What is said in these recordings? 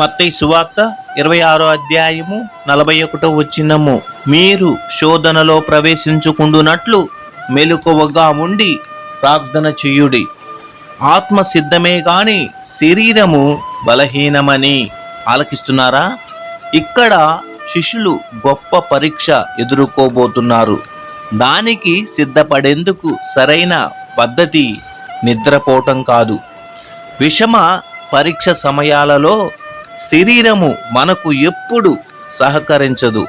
మత్తయి సువార్త ఇరవై ఆరో అధ్యాయము నలభై ఒకటో వచ్చినము మీరు శోధనలో ప్రవేశించుకుండునట్లు మెలకువగా ఉండి ప్రార్థన చేయుడి. ఆత్మ సిద్ధమే గాని శరీరము బలహీనమని ఆలకిస్తున్నారా? ఇక్కడ శిష్యులు గొప్ప పరీక్ష ఎదుర్కోబోతున్నారు. దానికి సిద్ధపడేందుకు సరైన పద్ధతి నిద్రపోవటం కాదు. విషమ పరీక్ష సమయాలలో శరీరము మనకు ఎప్పుడు సహకరించదు.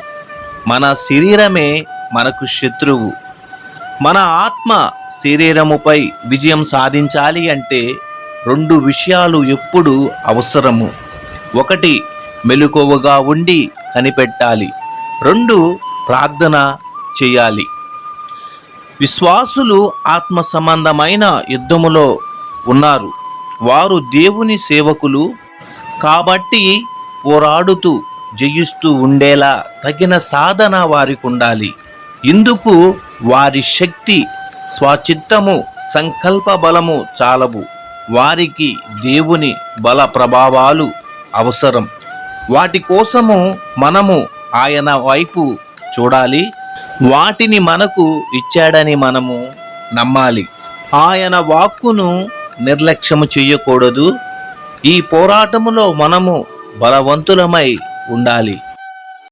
మన శరీరమే మనకు శత్రువు. మన ఆత్మ శరీరముపై విజయం సాధించాలి అంటే రెండు విషయాలు ఎప్పుడు అవసరము. ఒకటి మెలుకువగా ఉండి కనిపెట్టాలి. రెండు ప్రార్థన చేయాలి. విశ్వాసులు ఆత్మ సంబంధమైన యుద్ధములో ఉన్నారు. వారు దేవుని సేవకులు కాబట్టి పోరాడుతూ జయిస్తూ ఉండేలా తగిన సాధన వారికి ఉండాలి ఇందుకు వారి శక్తి స్వచిత్తము సంకల్ప బలము చాలవు. వారికి దేవుని బల ప్రభావాలు అవసరం. వాటి కోసము మనము ఆయన వైపు చూడాలి. వాటిని మనకు ఇచ్చాడని మనము నమ్మాలి. ఆయన వాక్కును నిర్లక్ష్యము చేయకూడదు. ఈ పోరాటములో మనము బలవంతులమై ఉండాలి.